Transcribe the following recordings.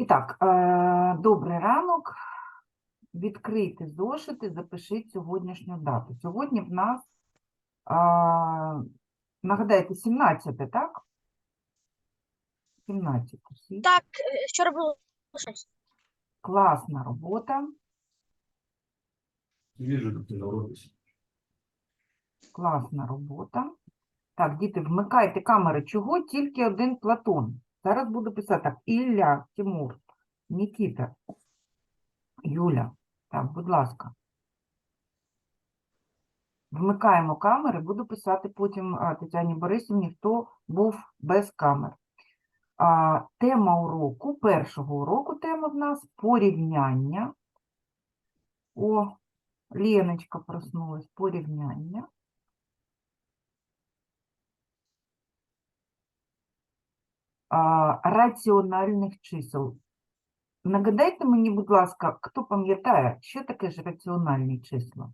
І так, е, добрий ранок. Відкрийте зошити, запишіть сьогоднішню дату. Сьогодні в нас, нагадайте, 17, так? 17. Так, е, вчора було. Класна робота. Вижу, как ты народишься. Класна робота. Так, діти, вмикайте камери. Чого тільки один Платон? Зараз буду писати так. Ілля, Тимур, Нікіта, Юля. Так, будь ласка. Вмикаємо камери, буду писати потім Тетяні Борисівні, хто був без камер. А, тема уроку, першого уроку тема в нас порівняння. О, Леночка проснулась, порівняння. Раціональних чисел. Нагадайте мені, будь ласка, хто пам'ятає, що таке ж раціональні числа?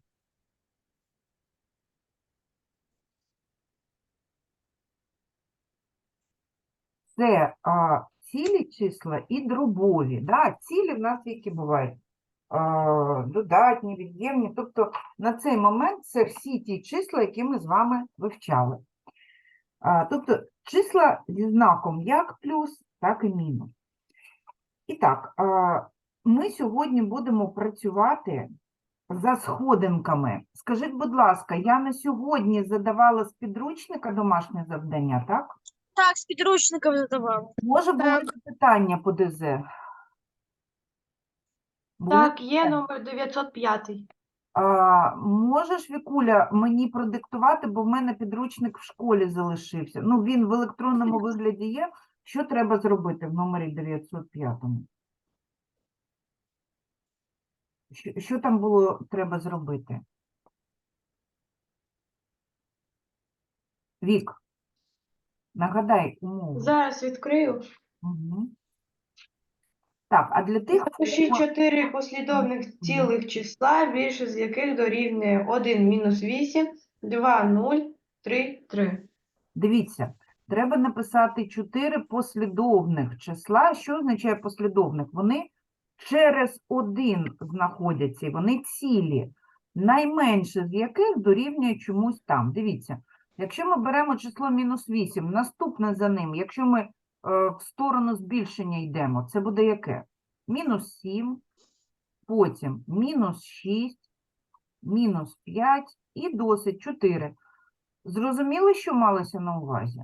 Це а, цілі числа і дробові. Да? Цілі в нас які бувають? А, додатні, від'ємні. Тобто на цей момент це всі ті числа, які ми з вами вивчали. А, тобто числа зі знаком як плюс, так і мінус. І так, ми сьогодні будемо працювати за сходинками. Скажіть, будь ласка, я на сьогодні задавала з підручника домашнє завдання, так? Так, з підручником задавали. Може, було Так. запитання по ДЗ? Були Так, є номер 905. А, можеш, Вікуля, мені продиктувати, бо в мене підручник в школі залишився. Ну, він в електронному вигляді є. Що треба зробити в номері 905? Що, що там було треба зробити? Вік, нагадай умову. Зараз відкрию. Угу. Так, а для тих, хто Запишіть чотири послідовних цілих числа, більше з яких дорівнює 1 мінус 8, 2, 0, 3, 3. Дивіться, треба написати чотири послідовних числа. Що означає послідовних? Вони через один знаходяться, і вони цілі, найменше з яких дорівнює чомусь там. Дивіться, якщо ми беремо число мінус 8, наступне за ним, якщо ми в сторону збільшення йдемо, це буде яке? Мінус 7, потім мінус 6, мінус 5 і досить 4. Зрозуміли, що малося на увазі?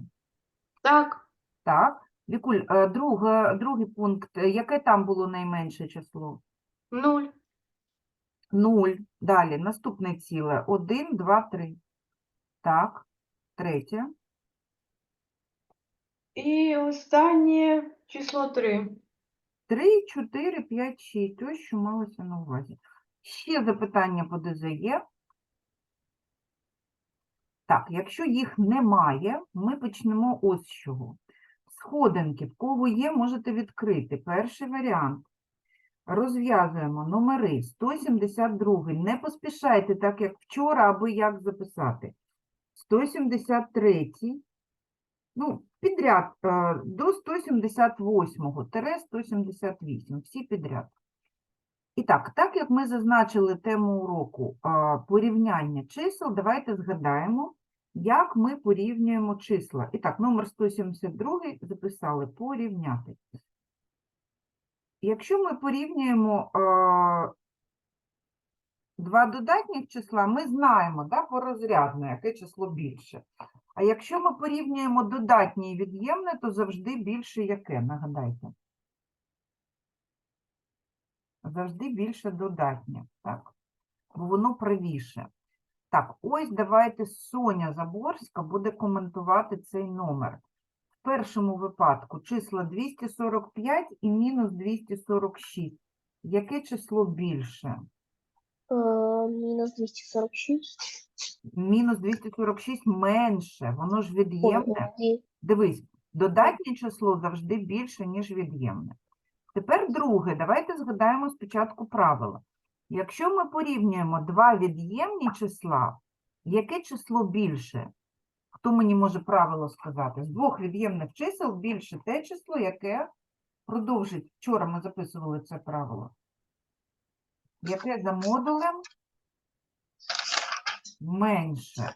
Так, Так. Вікуль, е, друга, другий пункт. е, Яке там було найменше число? 0. 0. Далі, наступне ціле. 1, 2, 3. Так. Третє. І останнє число 3. 3, 4, 5, 6. Ось що малося на увазі. Ще запитання по ДЗ є? Так, якщо їх немає, ми почнемо ось з чого. Сходинки, в кого є, можете відкрити. Перший варіант. Розв'язуємо номери 172. Не поспішайте, так як вчора, аби як записати. 173. Ну, підряд е, до 178 тире 178. Всі підряд. І так, так як ми зазначили тему уроку порівняння чисел, давайте згадаємо, як ми порівнюємо числа. І так, номер 172 записали порівняти. Якщо ми порівнюємо а, два додатніх числа, ми знаємо да, порозрядно, яке число більше. А якщо ми порівнюємо додатнє і від'ємне, то завжди більше яке, нагадайте. Завжди більше додатнє, так? Бо воно правіше. Так, ось давайте Соня Заборська буде коментувати цей номер. В першому випадку числа 245 і мінус 246. Яке число більше? Е, Мінус 246. Мінус 246 менше, воно ж від'ємне. Дивись, додатнє число завжди більше, ніж від'ємне. Тепер друге, давайте згадаємо спочатку правила. Якщо ми порівнюємо два від'ємні числа, яке число більше? Хто мені може правило сказати? З двох від'ємних чисел більше те число, яке Продовжить. Вчора ми записували це правило. Яке за модулем менше.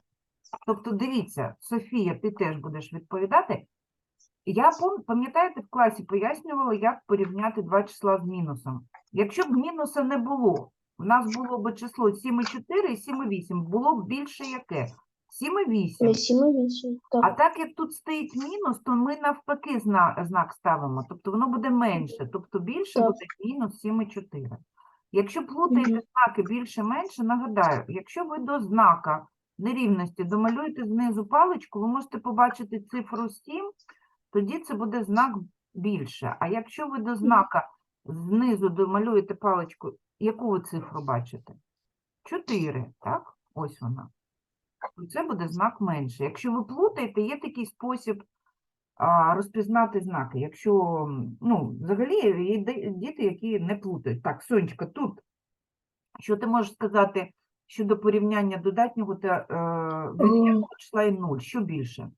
Тобто, дивіться, Софія, ти теж будеш відповідати. Я пам'ятаєте, в класі пояснювала, як порівняти два числа з мінусом. Якщо б мінуса не було, в нас було б число 7,4 і 7,8, було б більше яке? 7,8. 7 і 8. А Так. так як тут стоїть мінус, то ми навпаки знак ставимо. Тобто воно буде менше, тобто більше Так. буде мінус 7,4. Якщо плутаєте знаки більше-менше, нагадаю, якщо ви до знака нерівності домалюєте знизу паличку, ви можете побачити цифру 7, тоді це буде знак більше. А якщо ви до знака знизу домалюєте паличку, яку ви цифру бачите? 4, так? Ось вона. І це буде знак менше. Якщо ви плутаєте, є такий спосіб розпізнати знаки. Якщо, ну, взагалі є діти, які не плутають. Так, Сонечка, тут що ти можеш сказати щодо порівняння додатнього та е, від'ємного числа і 0? Що більше?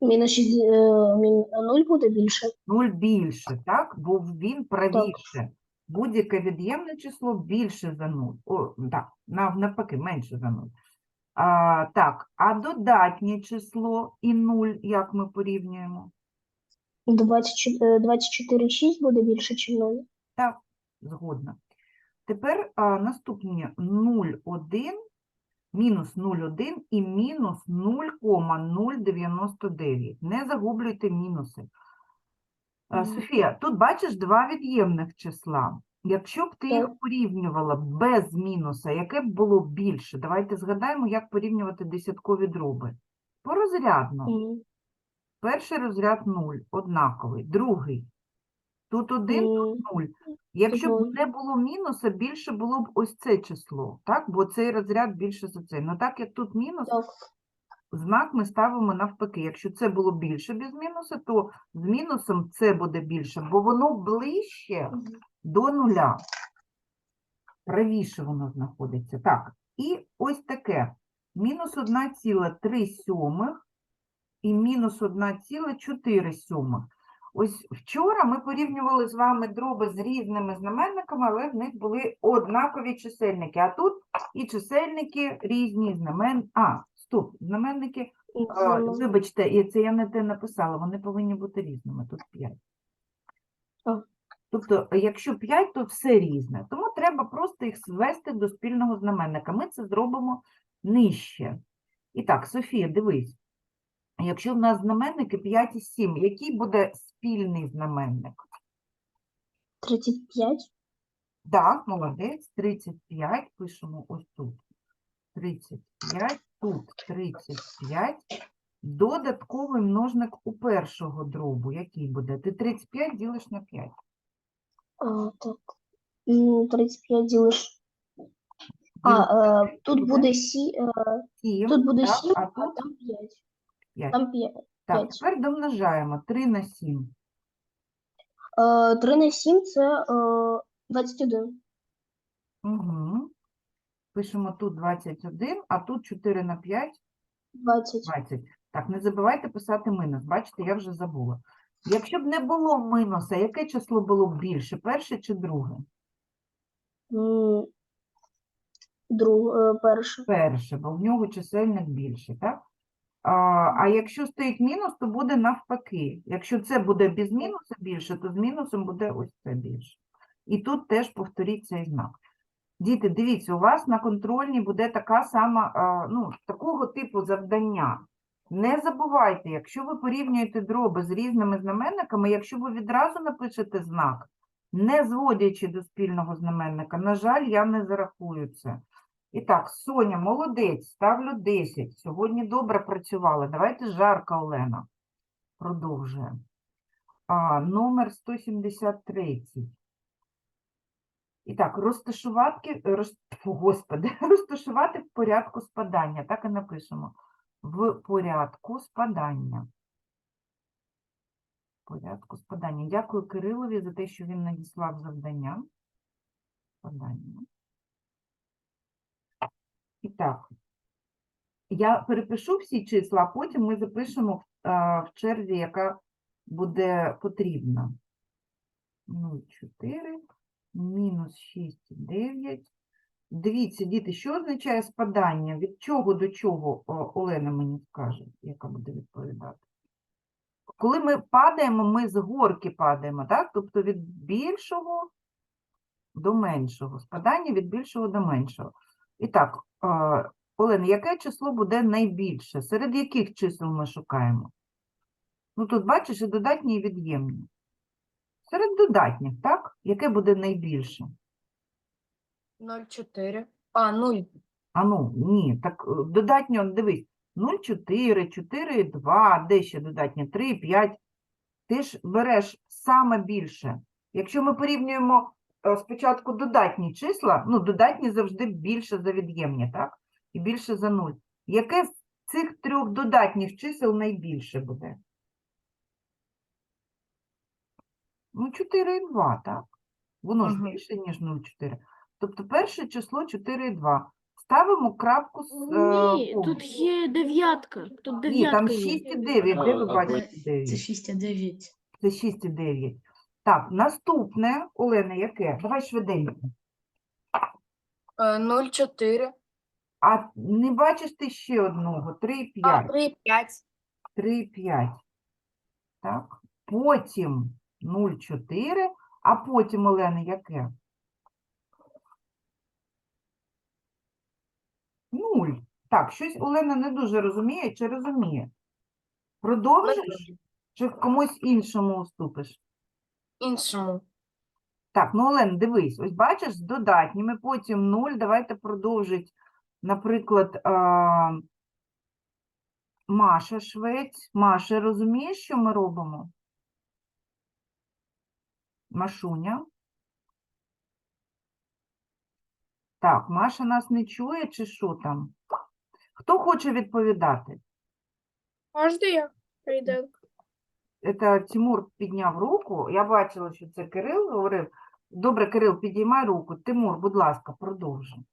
Мінус 6, е, 0 буде більше. 0 більше, так? Бо він правіше. Будь-яке від'ємне число більше за 0. О, так, нав- навпаки, менше за 0. А, так, а додатнє число і 0, як ми порівнюємо? 24, 24 6 буде більше, ніж 0. Так, згодна. Тепер а, наступні 0,1, мінус 0,1 і мінус 0,099. Не загублюйте мінуси. А, Софія, тут бачиш два від'ємних числа. Якщо б ти їх порівнювала без мінуса, яке б було більше? Давайте згадаємо, як порівнювати десяткові дроби. Порозрядно. Перший розряд 0, однаковий. Другий. Тут 1, тут М, 0. Якщо б не було мінуса, більше було б ось це число, так? Бо цей розряд більше за цей. Ну так як тут мінус, Так. знак ми ставимо навпаки. Якщо це було більше без мінуса, то з мінусом це буде більше, бо воно ближче Мгм. До нуля. Правіше воно знаходиться. Так, і ось таке. Мінус 1,3 сьомих і мінус 1,4 сьомих. Ось вчора ми порівнювали з вами дроби з різними знаменниками, але в них були однакові чисельники. А тут і чисельники різні, знамен... А, стоп, знаменники А, Вибачте, це я не те написала, вони повинні бути різними, тут 5. Тобто, якщо 5, то все різне. Тому треба просто їх звести до спільного знаменника. Ми це зробимо нижче. І так, Софія, дивись. Якщо в нас знаменники 5 і 7, який буде спільний знаменник? 35. Так, молодець, 35, пишемо ось тут. 35, тут 35. Додатковий множник у першого дробу. Який буде? Ти 35 ділиш на 5. А, так. М, 35 ділиш. А, е, тут буде? 7, сім, тут буде так, 7, а а тут там 5. 5. Там 5. Так, п'ять. тепер домножаємо 3 на 7. 3 на 7 це е, 21. Угу. Пишемо тут 21, а тут 4 на 5 20. 20. Так, не забувайте писати мінус. Бачите, я вже забула. Якщо б не було мінуса, яке число було б більше, перше чи друге? М, Друг, е, перше. Перше, бо в нього чисельник більше, так? А, а якщо стоїть мінус, то буде навпаки. Якщо це буде без мінуса більше, то з мінусом буде ось це більше. І тут теж повторіть цей знак. Діти, дивіться, у вас на контрольній буде така сама, ну, такого типу завдання. Не забувайте, якщо ви порівнюєте дроби з різними знаменниками, якщо ви відразу напишете знак, не зводячи до спільного знаменника, на жаль, я не зарахую це. І так, Соня, молодець, ставлю 10. Сьогодні добре працювала. Давайте жарка Олена. Продовжує. А, номер 173. І так, розташувати, роз, господи, розташувати в порядку спадання. Так і напишемо. В порядку спадання. Порядку спадання. Дякую Кирилові за те, що він надіслав завдання. Спадання. І так, я перепишу всі числа, а потім ми запишемо в, черзі, яка буде потрібна. 0,4 мінус 6,9. Дивіться, діти, що означає спадання? Від чого до чого Олена мені скаже, яка буде відповідати? Коли ми падаємо, ми з горки падаємо, так? Тобто від більшого до меншого. Спадання від більшого до меншого. І так, е, Олена, яке число буде найбільше? Серед яких чисел ми шукаємо? Ну, тут бачиш і додатні, і від'ємні. Серед додатніх, так? Яке буде найбільше? 0,4. А, 0. А ну, ні, так е, додатньо, дивись, 0,4, 4,2, де ще додатнє? 3, 5. Ти ж береш саме більше. Якщо ми порівнюємо е, спочатку додатні числа, ну, додатні завжди більше за від'ємні, так? І більше за 0. Яке з цих трьох додатніх чисел найбільше буде? Ну, 4,2, так? Воно ж Мгм. більше, ніж 0,4. Тобто перше число 4,2. Ставимо крапку з е, Ні, кому. тут є дев'ятка. Тут Ні, дев'ятка там є. 6,9. Де ви А, а бачите Це 9? 6,9. Це 6,9. Так, наступне, Олена, яке? Давай швиденько. Е, 0,4. А не бачиш ти ще одного? 3,5. А, 3,5. 3,5. Так. Потім 0,4, а потім, Олена, яке? 0. Так, щось Олена не дуже розуміє чи розуміє? Продовжиш чи комусь іншому уступиш? Іншому. Так, ну, Олен, дивись, ось бачиш, з додатніми, потім 0, давайте продовжить, наприклад, а, Маша Швець. Маша, розумієш, що ми робимо? Машуня. Так, Маша нас не чує, чи що там? Хто хоче відповідати? Можна я? Це Тимур підняв руку. Я бачила, що це Кирил говорив. Добре, Кирил, підіймай руку. Тимур, будь ласка, продовжуй.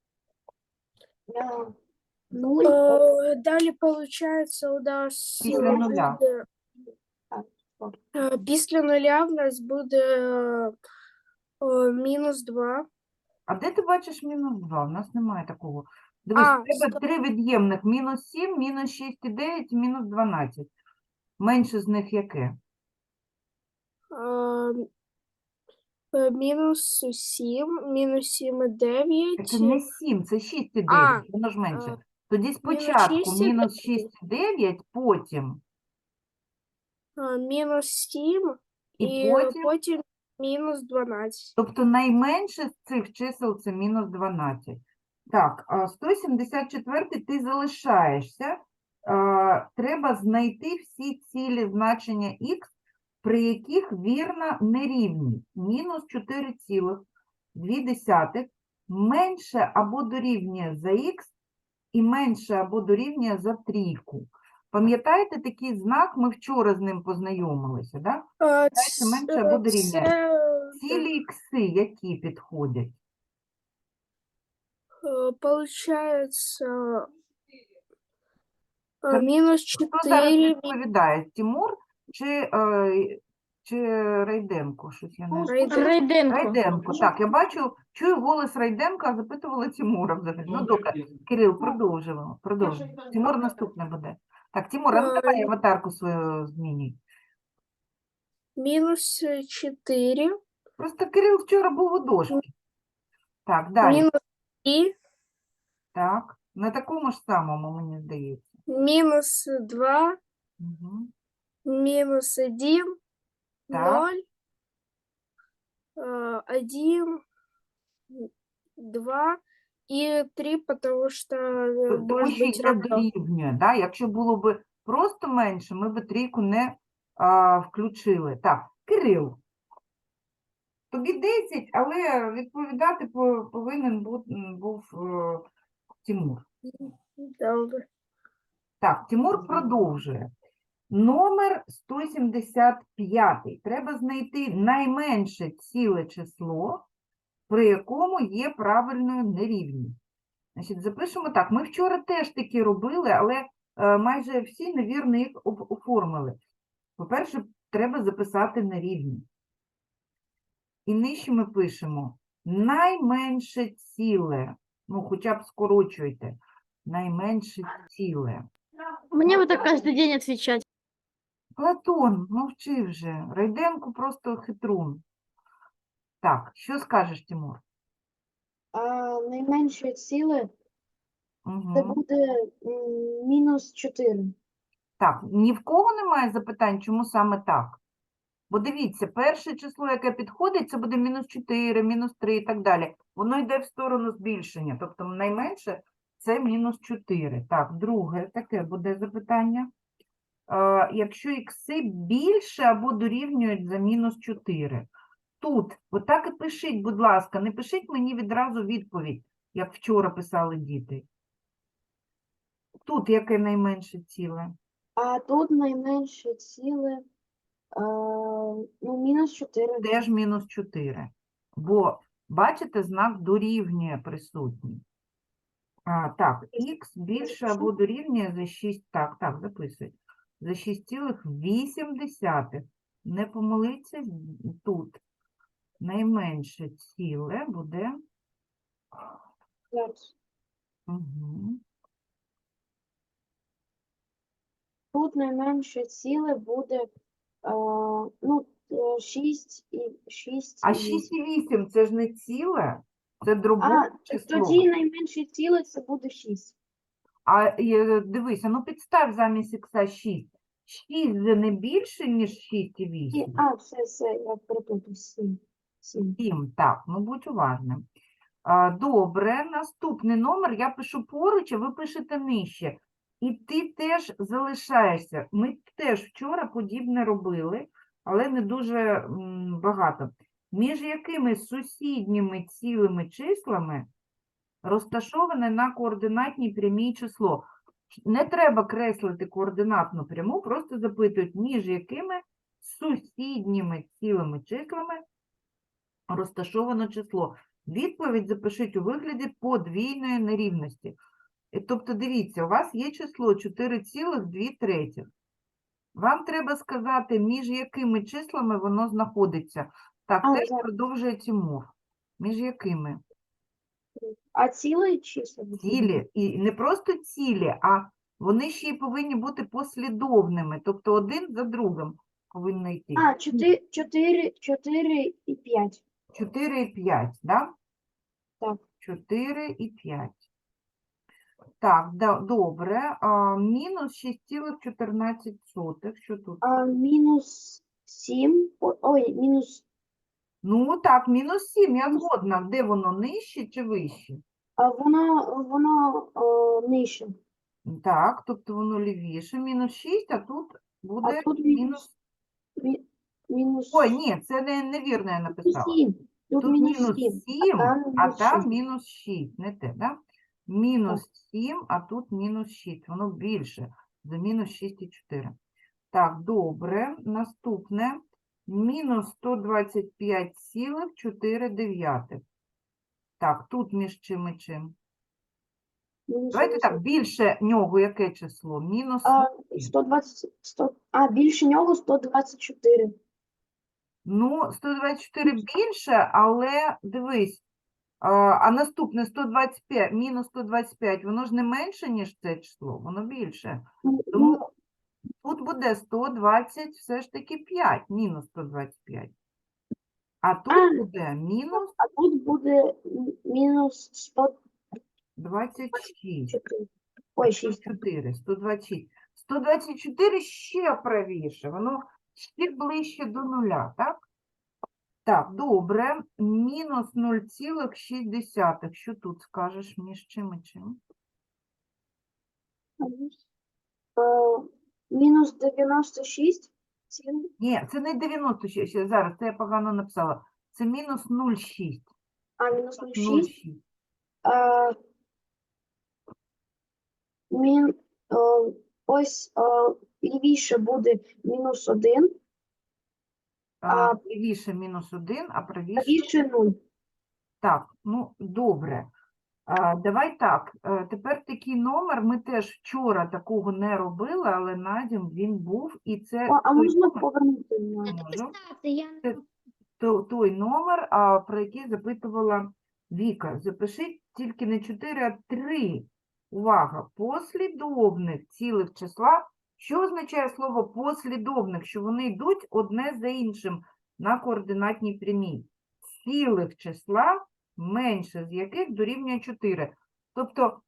Е, Далі, виходить, у нас Після нуля. буде, е, після нуля в нас буде е, мінус 2. А де ти бачиш мінус 2? У нас немає такого. Дивись, А, в тебе три від'ємних. Мінус 7, мінус 6,9 і 9, мінус 12. Менше з них яке? е, Мінус 7, мінус 7 і 9. Це не 7, це 6,9, А, воно ж менше. е, Тоді спочатку 6,9. мінус 6,9, потім, е, Мінус 7 і і потім, потім мінус 12. тобто найменше з цих чисел це мінус 12. Так, а 174 ти залишаєшся. Треба знайти всі цілі значення х, при яких вірна нерівність. Мінус 4,2 менше або дорівнює за х і менше або дорівнює за трійку. Пам'ятаєте такий знак? Ми вчора з ним познайомилися, да? Е, менше або дорівнює. Цілі ікси, які підходять? Э, Получается э, Так, минус Хто зараз відповідає? Тимур чи, е, чи Райденко? Щось я не Райденко. Райденко. Так, я бачу, чую голос Райденка, а запитувала Тимура взагалі. Ну, добре, Кирил, продовжуємо. продовжуємо. Тимур наступне буде. Так, Тимур, а ну давай Е, аватарку свою змінюй. минус 4, Просто Кирил вчора був у дошці. Так, далі. минус 3, Так, на такому ж самому, мені здається. минус 2, Угу. минус 1, Так. 0, 1, 2 И 3, потому что э, Тому может що быть равно. дорівнює. Да? Якщо було б просто менше, ми б трійку не а, включили. Так, Кирил, тобі 10, але відповідати по- повинен бу- м, був е, Тимур. Добре. Так, Тимур продовжує. Номер 175. Треба знайти найменше ціле число, при якому є правильною нерівність. Значить, запишемо так. Ми вчора теж такі робили, але е, майже всі невірно їх оформили. По-перше, треба записати нерівність. і нижче ми пишемо найменше ціле. Ну, хоча б скорочуйте. Найменше ціле. Бы так каждый день отвечать. Платон, мовчи вже. Райденко просто хитрун. Так, що скажеш, Тимур? А найменше ціле це Угу. буде м, мінус 4. Так, ні в кого немає запитань, чому саме так? Бо дивіться, перше число, яке підходить, це буде мінус 4, мінус 3 і так далі. Воно йде в сторону збільшення, тобто найменше це мінус 4. Так, друге таке буде запитання. Е, якщо ікси більше або дорівнюють за мінус 4. Тут, отак і пишіть, будь ласка, не пишіть мені відразу відповідь, як вчора писали діти. Тут яке найменше ціле? А тут найменше ціле а, ну, мінус 4. теж мінус 4. Бо, бачите, знак дорівнює присутній. А, так, х більше або дорівнює за 6, так, так, записуй. За 6,8. Не помилиться тут. Найменше ціле буде. Угу. Тут найменше ціле буде а, ну, 6 і 6. А 6,8 це ж не ціле, це дробове А, число. тоді найменше ціле це буде 6. А е, дивися, ну підстав замість х 6. 6 же не більше, ніж 6,8. І, а, все, все, я переплутав 7. 7. 7, так, ну будь уважним. Добре, наступний номер я пишу поруч, а ви пишете нижче. І ти теж залишаєшся. Ми теж вчора подібне робили, але не дуже багато. Між якими сусідніми цілими числами розташоване на координатній прямій число. Не треба креслити координатну пряму, просто запитують, між якими сусідніми цілими числами розташовано число. Відповідь запишіть у вигляді подвійної нерівності. Е, Тобто, дивіться, у вас є число 4,2 третіх. Вам треба сказати, між якими числами воно знаходиться. Так, А, теж так. продовжує Тимур. Між якими? А ціле число? Цілі. І не просто цілі, а вони ще й повинні бути послідовними, тобто один за другим повинно йти. А, 4, 4, 4 і 5. 4 і 5, да? Так. 4 і 5. Так, да, добре. А, мінус 6,14. Що тут? А, мінус 7. Ой, мінус. Ну, так, мінус 7, я згодна. Де воно, нижче чи вище? А воно, воно о, нижче. Так, тобто воно лівіше. Мінус 6, а тут буде А тут мінус... мінус. Мі- Мінус. Ой, ні, це не, невірно я написала. 7. Тут, Тут мінус мінус 7. 7, а там мінус 6, не те, да? Мінус 7, а тут мінус 6, воно більше за мінус 6,4. Так, добре. Наступне. Мінус 125,4. Так, тут між чим і чим? Мінус Давайте так, більше нього яке число? Мінус А, 120, 100, а, більше нього 124. Ну, 124 більше, але дивись, а, а наступне 125, мінус 125, воно ж не менше, ніж це число, воно більше. Тому тут буде 120, все ж таки 5, мінус 125. А тут А. буде мінус а тут буде мінус 124. 26. Ой, 6. 104, 126. 124 ще правіше, воно ще ближче до нуля, так? Так, добре. Мінус 0,6. Що тут скажеш між чим і чим? Е, Мінус 96. Цін. Ні, це не 96, ще зараз, це я погано написала. Це мінус 0,6. А, мінус 06. 0,6. Е, Мін, е, ось лівіше буде мінус 1, А, А- Лівіше мінус 1, а правіше правіше 0. Так, ну добре. А, давай так. е, Тепер такий номер. Ми теж вчора такого не робили, але на дім він був, і це а той можна номер- повернути? на- Можу. Я Це- то- той номер, а, про який запитувала Віка. Запишіть тільки не 4, а 3. Увага! Послідовних цілих числа. Що означає слово послідовних? Що вони йдуть одне за іншим на координатній прямій. Цілих числа, менше з яких дорівнює 4. Тобто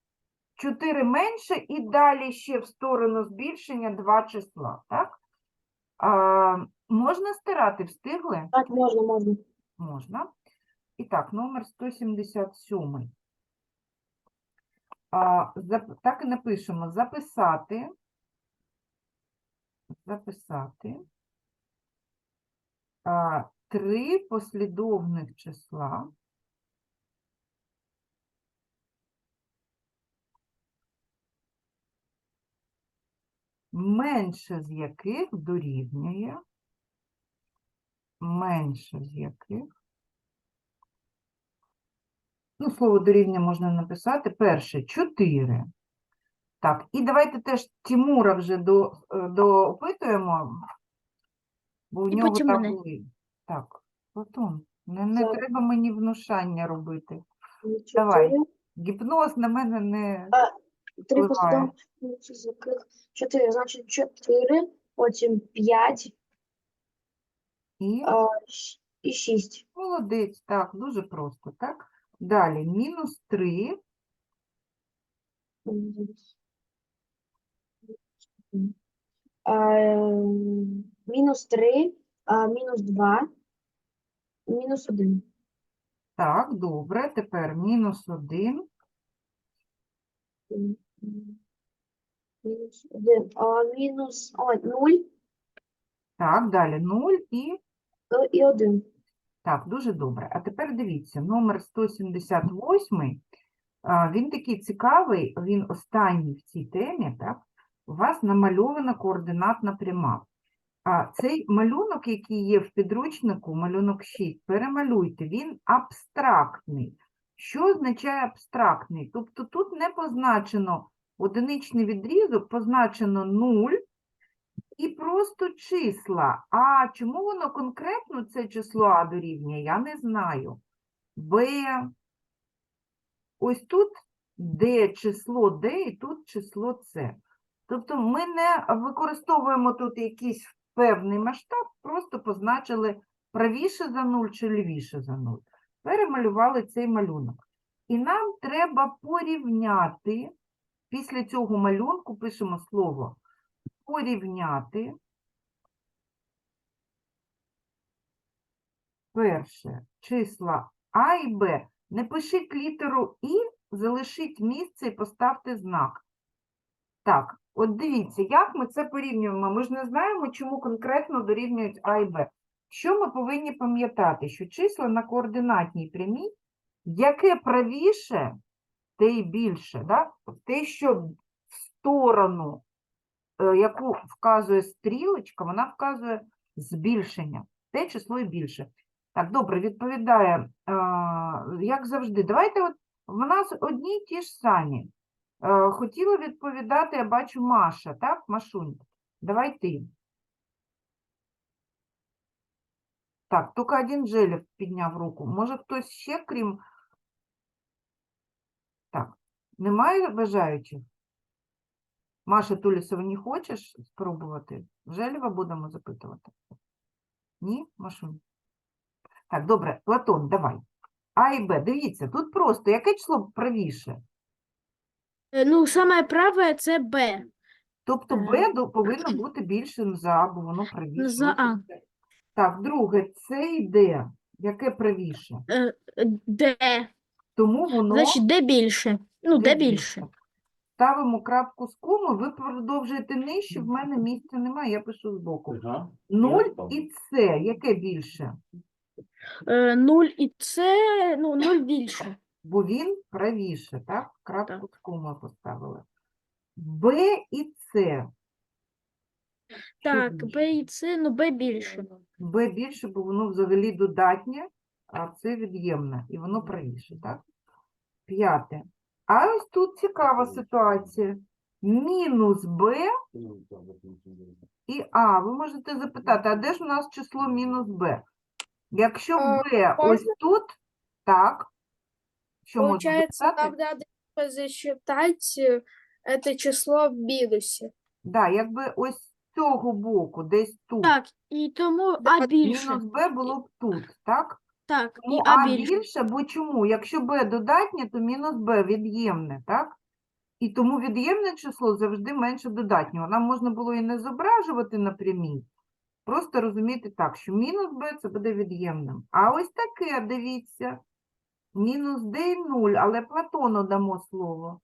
4 менше і далі ще в сторону збільшення 2 числа. Так? А, можна стирати? Встигли? Так, можна, можна. Можна. І так, номер 177. А, зап- так і напишемо записати. Записати. Три послідовних числа. Менше з яких дорівнює, менше з яких Ну, слово дорівнює можна написати. Перше 4. Так, і давайте теж Тимура вже до, е, доопитуємо, бо в І нього потім там мене. були. Так, Платон, не, не треба мені внушання робити. Давай. Гіпноз на мене не Три впливає. з яких чотири, значить чотири, потім п'ять і а, щ- і шість. молодець. Так, дуже просто, так? Далі, мінус 3, М, зараз. М. А, ем, Мінус три, а, мінус два, мінус один. так, добре, тепер мінус 1, М, м. Мінус один, мінус, ой, нуль так, далі 0 і е, і один. Так, дуже добре. А тепер дивіться, номер 178, він такий цікавий, він останній в цій темі, так? У вас намальована координатна пряма. А цей малюнок, який є в підручнику, малюнок 6, перемалюйте, він абстрактний. Що означає абстрактний? Тобто тут не позначено одиничний відрізок, позначено 0 і просто числа. А чому воно конкретно це число А дорівнює, я не знаю. Б. Ось тут Д число Д і тут число С. Тобто ми не використовуємо тут якийсь певний масштаб, просто позначили правіше за 0 чи лівіше за 0. Перемалювали цей малюнок. І нам треба порівняти, після цього малюнку пишемо слово порівняти перше числа А і Б. Не пишіть літеру І, залишіть місце і поставте знак. Так, от дивіться, як ми це порівнюємо. Ми ж не знаємо, чому конкретно дорівнюють А і Б. Що ми повинні пам'ятати? Що числа на координатній прямій, яке правіше, те й більше. Да? Те, що в сторону е, яку вказує стрілочка, вона вказує збільшення. Те число і більше. Так, добре, відповідає, е, як завжди. Давайте от в нас одні ті ж самі. Е, Хотіла відповідати, я бачу, Маша, так, Машунь? Давай ти. Так, тільки один Желєв підняв руку. Може, хтось ще, крім. Так, немає бажаючих? Маша Тулісова, не хочеш спробувати? Желєва будемо запитувати? Ні, Машунь? Так, добре, Платон, давай. А і Б, дивіться, тут просто, яке число правіше? Е, Ну, саме праве це Б. Тобто Б до- повинно бути більшим за А, бо воно правіше. За А. Так, друге, це йде. Яке правіше? Е, Д. Тому воно Значить, де більше? Ну, де більше. більше? Ставимо крапку з коми, ви продовжуєте нижче, в мене місця немає, я пишу збоку. Нуль і С, яке більше? Е, Нуль і це, ну, нуль більше. Бо він правіше, так? Крапку з коми поставили. Б і С. Так. Б і це, ну, Б більше. Б більше, бо воно взагалі додатнє, а це від'ємне, і воно правіше, так? П'яте. А ось тут цікава ситуація. Мінус Б і А. Ви можете запитати, а де ж у нас число мінус Б? Якщо А, b ось тут, так, що можна Получается, записати? тогда надо засчитать э, это число в минусе. Да, якби ось з цього боку, десь тут, Так, і тому А більше. мінус b було б тут, так? Так, і Тому А а більше. більше, бо чому? Якщо b додатнє, то мінус b від'ємне, так? І тому від'ємне число завжди менше додатнього. Нам можна було і не зображувати на прямій, просто розуміти так, що мінус b це буде від'ємним. А ось таке, дивіться, мінус d і 0, але Платону дамо слово.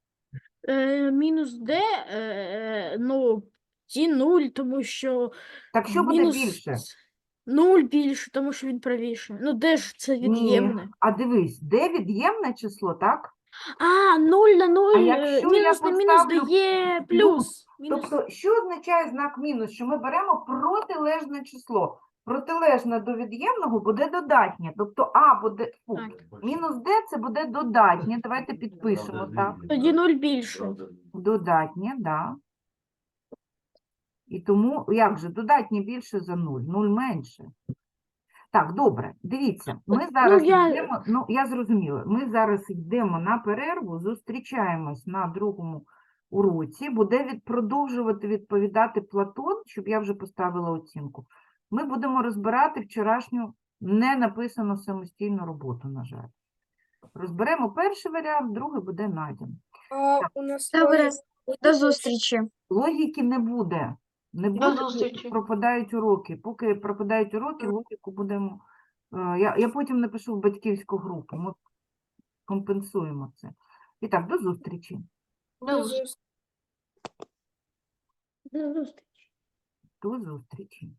Е, мінус Д, е, ну, ті нуль, тому що Так що буде мінус більше? Нуль більше, тому що він правіше. Ну, де ж це Ні. від'ємне? А дивись, де від'ємне число, так? А, нуль на нуль, е, якщо я мінус на мінус поставлю дає плюс. Мінус. Тобто, що означає знак мінус? Що ми беремо протилежне число. Протилежне до від'ємного буде додатнє. Тобто А буде фу, Так. мінус Д це буде додатнє. Давайте підпишемо так. Тоді нуль більше. Додатнє, да. І тому, як же, додатнє більше за 0, 0 менше. Так, добре, дивіться, ми зараз я- йдемо, ну, я зрозуміла, ми зараз йдемо на перерву, зустрічаємось на другому уроці, буде від, продовжувати відповідати Платон, щоб я вже поставила оцінку. Ми будемо розбирати вчорашню не написану самостійну роботу, на жаль. Розберемо перший варіант, другий буде у нас Добре. До зустрічі. Логіки не буде. Не буде, зустрічі. пропадають уроки. Поки пропадають уроки, логіку будемо. е, Я, я потім напишу в батьківську групу. Ми компенсуємо це. І так, до зустрічі. до зус- До зустрічі. До зустрічі.